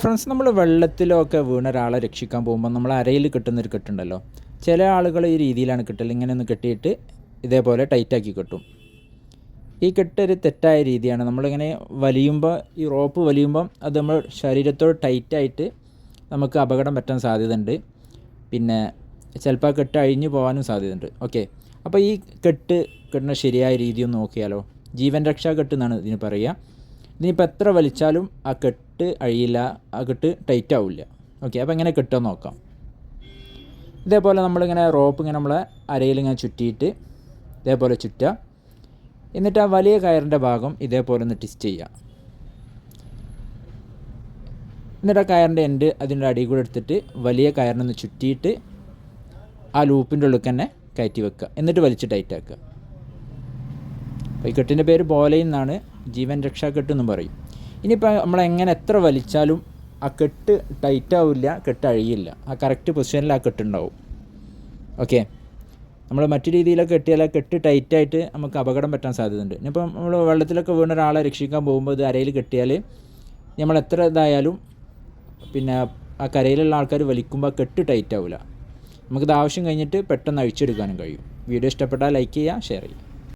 Friends നമ്മൾ വെള്ളത്തിലൊക്കെ വീണ ഒരാളെ രക്ഷിക്കാൻ പോകുമ്പോൾ നമ്മൾ അരയിൽ കിട്ടുന്നൊരു കെട്ടുണ്ടല്ലോ. ചില ആളുകൾ ഈ രീതിയിലാണ് കിട്ടൽ ഇങ്ങനെ ഒന്ന് കെട്ടിയിട്ട് ഇതേപോലെ ടൈറ്റാക്കി കെട്ടും. ഈ കെട്ടൊരു തെറ്റായ രീതിയാണ്. നമ്മളിങ്ങനെ വലിയുമ്പോൾ ഈ റോപ്പ് വലിയുമ്പം അത് നമ്മൾ ശരീരത്തോട് ടൈറ്റായിട്ട് നമുക്ക് അപകടം പറ്റാൻ സാധ്യതയുണ്ട്. പിന്നെ ചിലപ്പോൾ കെട്ട് അഴിഞ്ഞു പോകാനും സാധ്യതയുണ്ട്. ഓക്കെ. അപ്പോൾ ഈ കെട്ട് കെട്ടുന്ന ശരിയായ രീതി ഒന്ന് നോക്കിയാലോ? ജീവൻ രക്ഷാ കെട്ട് എന്നാണ് ഇതിന് പറയുക. ഇതിനിപ്പോൾ എത്ര വലിച്ചാലും ആ കെട്ട് അഴിയില്ല ആ കെട്ട് ടൈറ്റ് ആവില്ല. ഓക്കെ അപ്പോൾ എങ്ങനെ കെട്ടുമെന്ന് നോക്കാം. ഇതേപോലെ നമ്മളിങ്ങനെ റോപ്പ് ഇങ്ങനെ നമ്മളെ അരയിൽ ഇങ്ങനെ ചുറ്റിയിട്ട് ഇതേപോലെ ചുറ്റുക. എന്നിട്ട് ആ വലിയ കയറിന്റെ ഭാഗം ഇതേപോലെ ഒന്ന് ട്വിസ്റ്റ് ചെയ്യുക. എന്നിട്ട് ആ കയറിന്റെ എൻഡ് അതിന്റെ അടിയിൽ കൂടെ എടുത്തിട്ട് വലിയ കയറിനൊന്ന് ചുറ്റിയിട്ട് ആ ലൂപ്പിന്റെ ഉള്ളിൽ തന്നെ കയറ്റി വെക്കുക. എന്നിട്ട് വലിച്ച് ടൈറ്റാക്കുക ഈ കെട്ടിന്റെ പേര് ബോലയിൽ നിന്നാണ് ജീവൻ രക്ഷാ കെട്ടെന്നും പറയും. ഇനിയിപ്പോൾ നമ്മളെങ്ങനെ എത്ര വലിച്ചാലും ആ കെട്ട് ടൈറ്റ് ആവില്ല കെട്ട് അഴിയില്ല. ആ കറക്റ്റ് പൊസിഷനിൽ ആ കെട്ടുണ്ടാവും ഓക്കെ നമ്മൾ മറ്റു രീതിയിലൊക്കെ കെട്ടിയാൽ ആ കെട്ട് ടൈറ്റായിട്ട് നമുക്ക് അപകടം പറ്റാൻ സാധ്യതയുണ്ട്. ഇനിയിപ്പം നമ്മൾ വെള്ളത്തിലൊക്കെ വീണ ഒരാളെ രക്ഷിക്കാൻ പോകുമ്പോൾ ഇത് അരയിൽ കെട്ടിയാൽ നമ്മൾ എത്ര ഇതായാലും പിന്നെ ആ കരയിലുള്ള ആൾക്കാർ വലിക്കുമ്പോൾ ആ കെട്ട് ടൈറ്റ് ആവില്ല നമുക്കിത് ആവശ്യം കഴിഞ്ഞിട്ട് പെട്ടെന്ന് അഴിച്ചെടുക്കാനും കഴിയും. വീഡിയോ ഇഷ്ടപ്പെട്ടാൽ ലൈക്ക് ചെയ്യുക ഷെയർ ചെയ്യുക